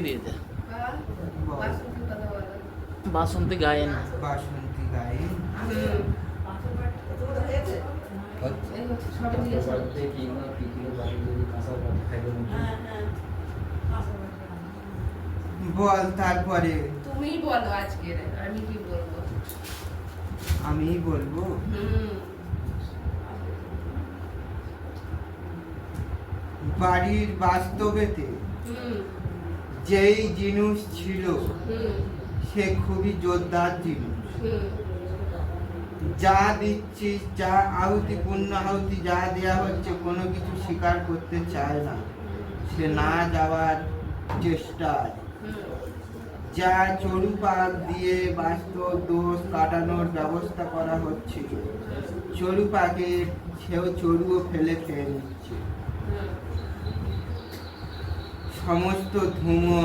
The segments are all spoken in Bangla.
কাকে দিয়েছে? বাসন্তী কথা বাসন্তী গায়েন। বল তারপরে। তুমিই বলো আজকের আমি কি বলব? আমি বলব? বাড়ির বাস্তবেতে হুম। যেই জিনিস ছিল সে খুবই জোরদার জিনিস। যা দিচ্ছি যা আহুতি পূর্ণ আহুতি যা দেয়া হচ্ছে কোনো কিছু স্বীকার করতে চায় না। সে না যাওয়ার চেষ্টায় যা চড়ুপাক দিয়ে বাস্তব দোষ কাটানোর ব্যবস্থা করা হচ্ছিল চড়ুপাকে সেও চড়ুও ফেলে খেয়ে নিচ্ছে। সমস্ত ধুমো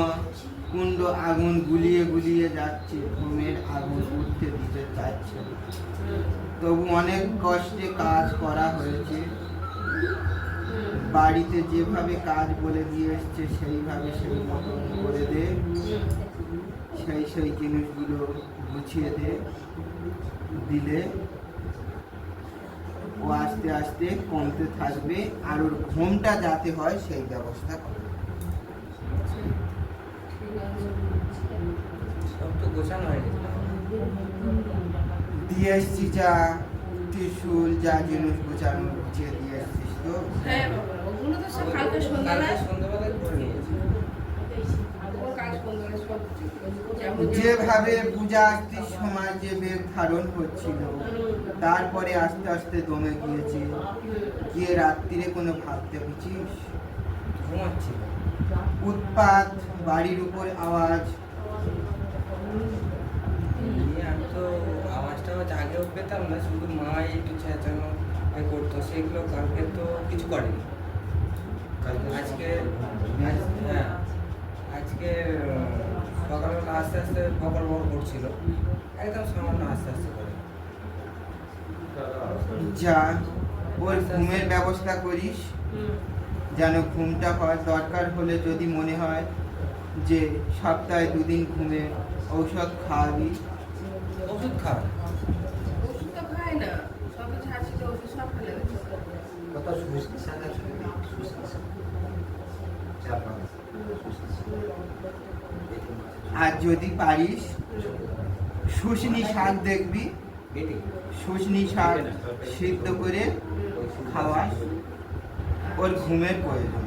কুণ্ড আগুন গুলিয়ে গুলিয়ে যাচ্ছে ঘুমের আগুন উঠতে দিতে চাচ্ছে তবু অনেক কষ্টে কাজ করা হয়েছে। বাড়িতে যেভাবে কাজ বলে দিয়ে এসছে, সেইভাবে সেই মতন করে দে। সেই সেই জিনিসগুলো গুছিয়ে দে, দিলে ও আস্তে আস্তে কমতে থাকবে। আর ওর ঘুমটা যাতে হয়, সেই ব্যবস্থা করে ঠিক আছে সব তো গোছানো হয়ে গেছে। দিয়ে এসছি যা ত্রিশুল যা জিনিস গোছানো গুছিয়ে দিয়ে এসছিস তো? হ্যাঁ বাবা ওগুলো তো সব কালকে সন্ধ্যাবেলায়। সন্ধ্যাবেলায় করে নিয়েছি। ওগুলো কাল সন্ধ্যাবেলায় সব যেমন যেমন- যেভাবে পূজা আস্তির সময় যে বেগ ধারণ করছিল তারপরে আস্তে আস্তে দমে গিয়েছে। গিয়ে রাত্রিরে কোনো ভাবতে বুঝিস ঘুমাচ্ছি। উৎপাত বাড়ির উপর আওয়াজ নিয়ে আমি তো আওয়াজটা পেতাম না শুধু মা একটু চেঁচানো এ করতো সেগুলো কালকে তো কিছু করেনি। আজকে আজ- হ্যাঁ আজকে সকালবেলা আস্তে আস্তে বকর বকর করছিল। একদম সামান্য আস্তে আস্তে করে। যা ওর ঘুমের ব্যবস্থা করিস। যেন ঘুমটা হয় দরকার হলে যদি মনে হয় যে সপ্তাহে দুদিন ঘুমে ঔষধ খাওয়াবি। ওষুধ খাওয়া ওষুধ তো খায় না সব সব ফেলে আর যদি পারিস শুশনি শাক দেখবি। শুশনি শাক সিদ্ধ করে খাওয়াস। ওর ঘুমের প্রয়োজন।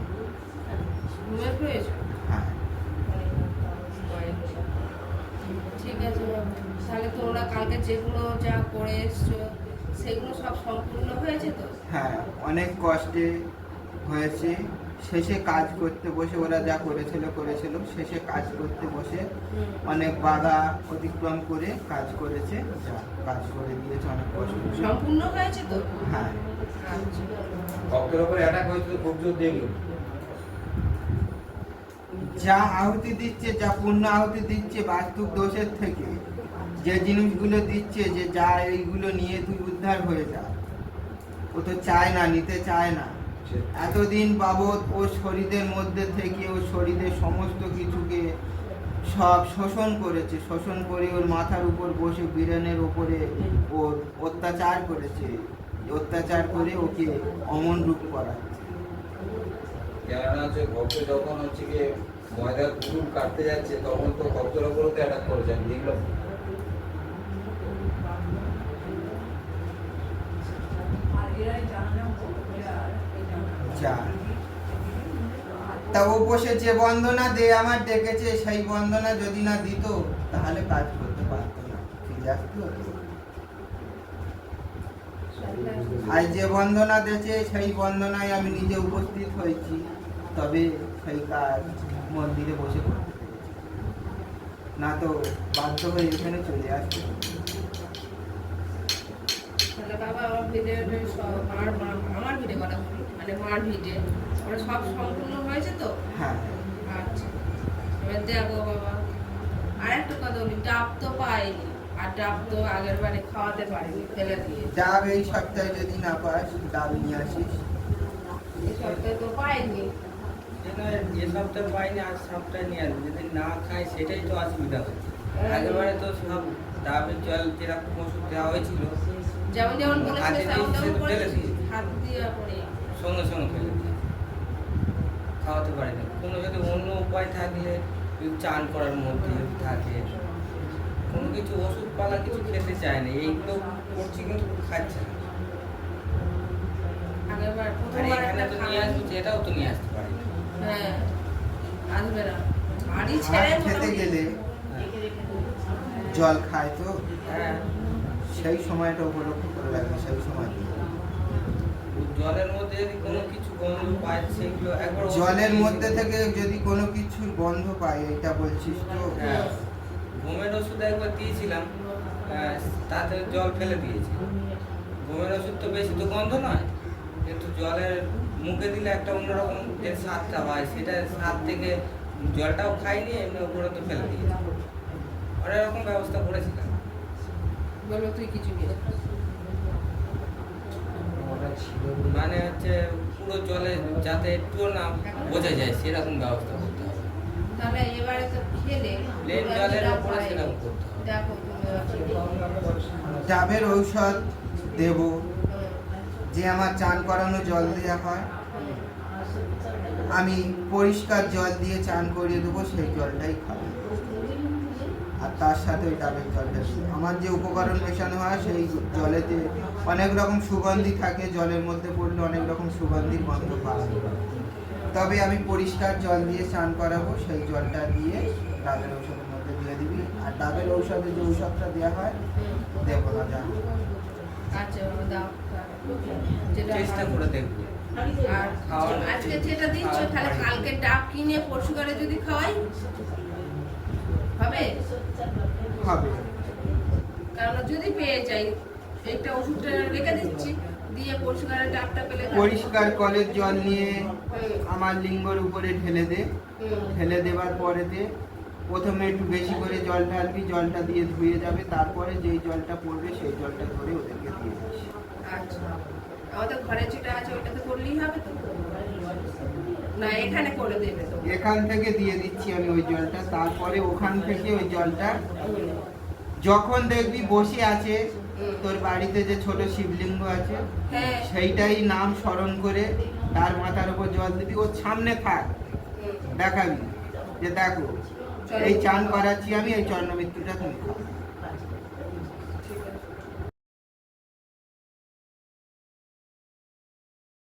ঘুমের প্রয়োজন? হ্যাঁ ঠিক আছে বাবা। তাহলে কালকে যেগুলো যা করে এসছো সেগুলো সব সম্পূর্ণ হয়েছে তো? হ্যাঁ অনেক কষ্টে হয়েছে। শেষে কাজ করতে বসে ওরা যা করেছিল করেছিল। শেষে কাজ করতে বসে অনেক বাধা অতিক্রম করে কাজ করেছে। যা কাজ করে দিয়েছে অনেক কষ্ট। সম্পূর্ণ হয়েছে তো? হ্যাঁ। আচ্ছা। ভক্তের উপর অ্যাটাক হয়েছিল খুব জোর দেখল। যা আহুতি দিচ্ছে যা পূর্ণ আহুতি দিচ্ছে বাস্তব দোষের থেকে। যে জিনিসগুলো দিচ্ছে যে যা এইগুলো নিয়ে তুই উদ্ধার হয়ে যা। ও তো চায় না নিতে চায় না। এতদিন বাবদ ও শরীরের মধ্যে থেকে ও শরীরের সমস্ত কিছুকে সব শোষণ করেছে শোষণ করে ওর মাথার উপর বসে বীরেনের ওপরে ও অত্যাচার করেছে। অত্যাচার করে ওকে অমন রূপ করাচ্ছে। কেননা হচ্ছে ভক্ত যখন হচ্ছে গিয়ে ময়দার কাটতে যাচ্ছে তখন তো ভক্তের উপরও তো অ্যাটাক করেছে। আমি যা তা বসে যে বন্দনা দে, আমার ডেকেছে, সেই বন্দনা যদি না দিত, তাহলে কাজ করতে পারতো না। ঠিক আছে আর যে বন্দনা দিয়েছে সেই বন্দনায় আমি নিজে উপস্থিত হয়েছি। তবে সেই কাজ মন্দিরে বসে করতে না তো বাধ্য হয়ে এখানে চলে আসতে। তাহলে বাবা আমার সব মা- আমার ভিডিও বলি মানে মার ভিডিও। ওরা সব সম্পূর্ণ হয়েছে তো? হ্যাঁ। আচ্ছা। এবার দেখো বাবা। আর একটা কথা বলি ডাব তো পাইনি। আর ডাব তো আগের বারে খাওয়াতে পারিনি ফেলে দিয়ে। ডাব এই সপ্তাহে যদি না পাস ডাব নিয়ে আসিস। এই সপ্তাহে তো পাইনি। যে সপ্তাহে পাইনি আজ সপ্তাহে নিয়ে আসবে। যদি না খায় সেটাই তো অসুবিধা হচ্ছে। হ্যাঁ। আগেবারে তো সব ডাবের জল যেরকম ওষুধ দেওয়া হয়েছিল যেমন যেমন বলেছিল তেমন তেমন তো ফেলে করেছি দিয়েছে। হাত দিয়ে পরে সঙ্গে সঙ্গে ফেলে খাওয়াতে পারি না কোনো যদি অন্য উপায় থাকলে চান করার মধ্যে থাকে। কোনো কিছু ওষুধ পালা কিছু খেতে চায় না। এইগুলো করছি কিন্তু খাচ্ছে না। আর এখানে তো নিয়ে আসব এটাও তো নিয়ে আসতে পারি না। হ্যাঁ আসবে না। বাড়ি ছেড়ে খেতে গেলে জল খায় তো? হ্যাঁ। সেই সময়টা উপলক্ষ করে রাখবে সেই সময় দিয়ে। জলের মধ্যে যদি কোনো কিছু গন্ধ পায় সেগুলো একবার জলের মধ্যে থেকে যদি কোনো কিছুর গন্ধ পাই এটা বলছিস তো? হ্যাঁ। ঘুমের ওষুধ একবার দিয়েছিলাম তাতে জল ফেলে দিয়েছি। ঘুমের ওষুধ তো বেশি তো গন্ধ নয় কিন্তু জলের মুখে দিলে একটা অন্যরকম যে স্বাদটা হয় সেটা স্বাদ থেকে জলটাও খাইনি এমনি ওপরে তো ফেলে দিয়েছি। অনেক রকম ব্যবস্থা করেছিলাম। বলব তুই কিছু গেলে মানে হচ্ছে পুরো জলে যাতে একটুও না বোঝা যায় সেরকম ব্যবস্থা করতে হবে। তাহলে এবারে তো খেলে প্লেন জলের উপরে সেরকম করতে হবে। ডাবের ঔষধ দেব। যে আমার চান করানো জল দেওয়া হয় আমি পরিষ্কার জল দিয়ে চান করিয়ে দেবো সেই জলটাই খাব। আর তার সাথে ওই ডাবের জলটা দেবো। আমার যে উপকরণ মেশানো হয় সেই জলেতে অনেক রকম সুগন্ধি থাকে জলের মধ্যে পড়লে অনেক রকম সুগন্ধির গন্ধ পাওয়া যায়। তবে আমি পরিষ্কার জল দিয়ে চান করাবো সেই জলটা দিয়ে ডাবের ঔষধের মধ্যে দিয়ে দিবি। আর ডাবের ঔষধে যে ঔষধটা দেওয়া হয়। দেবো না জানো আচ্ছা চেষ্টা করে দেখব। আর আজকে যেটা দিচ্ছ তাহলে কালকে ডাব কিনে পরশু করে যদি খাওয়াই। হবে? হবে। কারণ যদি পেয়ে যাই একটা ওষুধটা রেখে দিচ্ছি দিয়ে পরশু করে ডাবটা পেলে পরিষ্কার কলের জল নিয়ে আমার লিঙ্গর উপরে ঢেলে দে। ঢেলে দেওয়ার পরেতে প্রথমে একটু বেশি করে জল ঢালবি জলটা দিয়ে ধুয়ে যাবে। তারপরে যেই জলটা পড়বে সেই জলটা ধরে ওদেরকে দিয়ে দিস। আচ্ছা। আমাদের ঘরে যেটা আছে ওইটাতে করলেই হবে তো। না এখানে করে দেবে তো। এখান থেকে দিয়ে দিচ্ছি আমি ওই জলটা তারপরে ওখান থেকে ওই জলটা। যখন দেখবি বসে আছে তোর বাড়িতে যে ছোট শিবলিঙ্গ আছে হ্যাঁ। সেইটাই নাম স্মরণ করে তার মাথার উপর জল দিবি ওর সামনে থাক। দেখাবি। যে দেখো এই চান করাচ্ছি আমি এই চন্দ্রমৃত্যুটা তুমি খাও।